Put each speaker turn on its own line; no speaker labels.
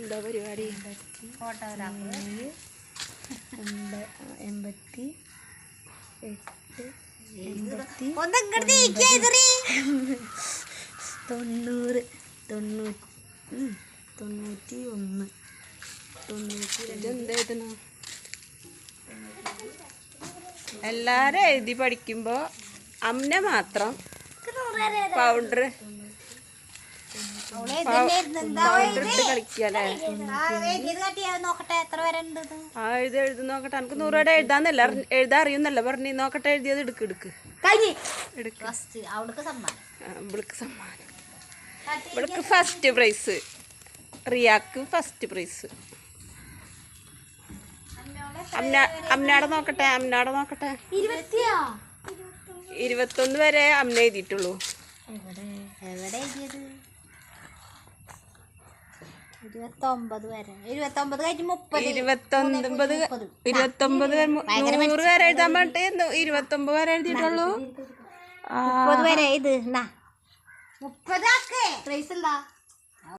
എന്താ പരിപാടി?
ഫോട്ടോഗ്രാഫ്
എൺപ- എൺപത്തി എട്ട് എൺപത്തി തൊണ്ണൂറ് തൊണ്ണൂറ്റി ഒന്ന് തൊണ്ണൂറ്റി രണ്ട് എന്തായിരുന്നു എല്ലാരും എഴുതി പഠിക്കുമ്പോ അമ്മ മാത്രം പൗഡർ
അവൾ എഴുതുന്നായിരുന്നു എന്താ
പൗഡർ ഇട്ട് കളിക്കല്ലേ
ആ എഴുതിയത് കാട്ടിയാ നോക്കട്ടെ എത്ര
ആ എഴുതി എഴുതി നോക്കട്ടെ എനിക്ക് നൂറോടെ എഴുതാന്നല്ല? അറിഞ്ഞ- എഴുതാ അറിയുന്നല്ല? പറഞ്ഞു നോക്കട്ടെ എഴുതിയത് എടുക്ക് എടുക്ക്.
സമ്മാനം.
ഇവൾക്ക് ഫസ്റ്റ് പ്രൈസ് റിയാക്ക് ഫസ്റ്റ് പ്രൈസ് അമ്ന അമ്നാടെ നോക്കട്ടെ അമ്നാടെ നോക്കട്ടെ. ഇരുപത്തൊന്ന് വരെ അമ്മ എഴുതിയിട്ടുള്ളൂ.
എവിടെ എഴുതിയത്? ഇരുപത്തൊമ്പത് വരെ. ഇരുപത്തൊമ്പത് കഴിഞ്ഞ് മുപ്പത്.
ഇരുപത്തൊമ്പത് ഇരുപത്തൊമ്പത് നൂറ് വരെ എഴുതാൻ പറഞ്ഞിട്ട് ഇരുപത്തൊമ്പത് വരെ എഴുതിയിട്ടുള്ളൂ.
മുപ്പത് വരെ ഇത് ആക്കേ പ്രൈസ് ഉണ്ടാ